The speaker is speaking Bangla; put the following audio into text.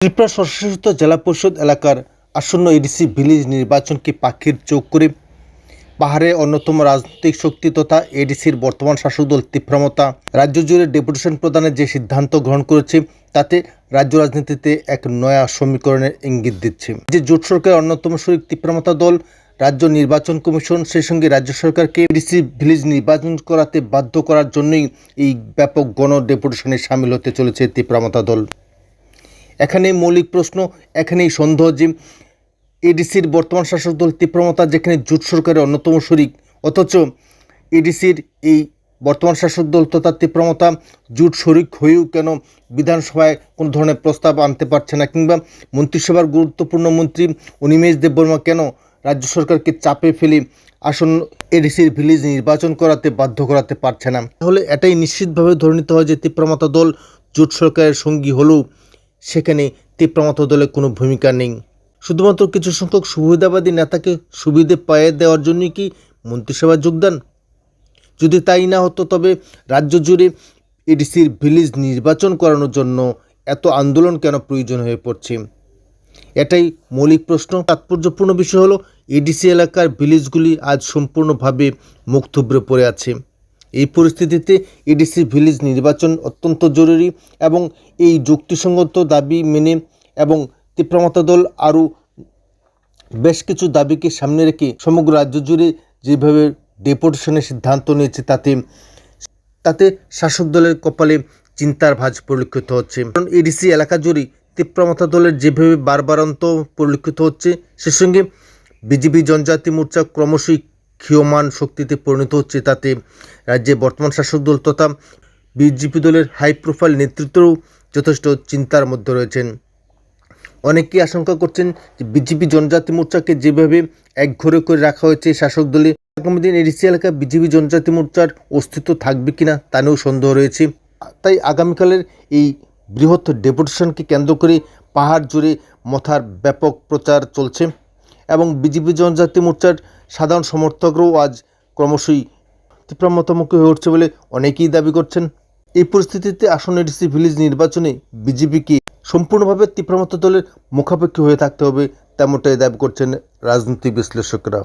ত্রিপুরা স্বশাসিত জেলা পরিষদ এলাকার আসন্ন এডিসি ভিলেজ নির্বাচনকে পাখির চোখ করে পাহাড়ে অন্যতম রাজনৈতিক শক্তি তথা এডিসির বর্তমান শাসক দল তীব্রমতা। রাজ্য জুড়ে ডেপুটেশন প্রদানের যে সিদ্ধান্ত গ্রহণ করেছে, তাতে রাজ্য রাজনীতিতে এক নয়া সমীকরণের ইঙ্গিত দিচ্ছে। যে জোট সরকারের অন্যতম শরিক তীব্রমতা দল, রাজ্য নির্বাচন কমিশন সেই সঙ্গে রাজ্য সরকারকে এডিসি ভিলেজ নির্বাচন করাতে বাধ্য করার জন্যই এই ব্যাপক গণ ডেপুটেশনে সামিল হতে চলেছে তীব্রমতা দল। এখানে মৌলিক প্রশ্ন, এখানেই সন্দেহ, যে এডিসির বর্তমান শাসক দল তীব্রমতা, যেখানে জোট সরকারের অন্যতম শরিক। অথচ এডিসির এই বর্তমান শাসক দল তথা তীব্রমতা জোট শরিক হয়েও কেন বিধানসভায় কোনো ধরনের প্রস্তাব আনতে পারছে না? কিংবা মন্ত্রিসভার গুরুত্বপূর্ণ মন্ত্রী অনিমেষ দেববর্মা কেন রাজ্য সরকারকে চাপে ফেলে আসন্ন এডিসির ভিলেজ নির্বাচন করাতে বাধ্য করাতে পারছে না? তাহলে এটাই নিশ্চিতভাবে ধরে নিতে হয় যে তীব্রমতা দল জোট সরকারের সঙ্গী হলেও সেখানে তীব্রমত দলের কোনো ভূমিকা নেই। শুধুমাত্র কিছু সংখ্যক সুবিধাবাদী নেতাকে সুবিধে পায়ে দেওয়ার জন্যই কি মন্ত্রিসভায় যোগদান? যদি তাই না হতো, তবে রাজ্য জুড়ে এডিসির ভিলেজ নির্বাচন করানোর জন্য এত আন্দোলন কেন প্রয়োজন হয়ে পড়ছে? এটাই মৌলিক প্রশ্ন। তাৎপর্যপূর্ণ বিষয় হলো, এডিসি এলাকার ভিলেজগুলি আজ সম্পূর্ণভাবে মুখ থুবড়ে পড়ে আছে। এই পরিস্থিতিতে এডিসি ভিলেজ নির্বাচন অত্যন্ত জরুরি এবং এই যুক্তিসঙ্গত দাবি মেনে এবং তীব্রমতা দল আরও বেশ কিছু দাবিকে সামনে রেখে সমগ্র রাজ্য জুড়ে যেভাবে ডেপুটেশনের সিদ্ধান্ত নিয়েছে তাতে তাতে শাসক দলের কপালে চিন্তার ভাঁজ পরিলক্ষিত হচ্ছে। কারণ এডিসি এলাকা জুড়ে তীব্রমতা দলের যেভাবে বারবারান্ত পরিলক্ষিত হচ্ছে, সে সঙ্গে বিজেপি জনজাতি মোর্চা ক্রমশই ক্ষীয়মান শক্তিতে পরিণত হচ্ছে তাতে রাজ্যে বর্তমান শাসক দল তথা বিজেপি দলের হাই প্রোফাইল নেতৃত্বও যথেষ্ট চিন্তার মধ্যে রয়েছেন। অনেকেই আশঙ্কা করছেন যে বিজেপি জনজাতি মোর্চাকে যেভাবে একঘরে করে রাখা হয়েছে শাসক দলে, আগামী দিন এডিসি এলাকায় বিজেপি জনজাতি মোর্চার অস্তিত্ব থাকবে কিনা তা নিয়েও সন্দেহ রয়েছে। তাই আগামীকালের এই বৃহৎ ডেপুটেশনকে কেন্দ্র করে পাহাড় জুড়ে মথার ব্যাপক প্রচার চলছে। এবং বিজেপি জনজাতি মোর্চার সাধারণ সমর্থকরাও আজ ক্রমশই তীব্রমতামুখী হয়ে উঠছে বলে অনেকেই দাবি করছেন। এই পরিস্থিতিতে আসন্ন ডিসি ভিলেজ নির্বাচনে বিজেপিকে সম্পূর্ণভাবে তীব্রমত দলের মুখাপেক্ষী হয়ে থাকতে হবে, তেমনটাই দাবি করছেন রাজনৈতিক বিশ্লেষকরা।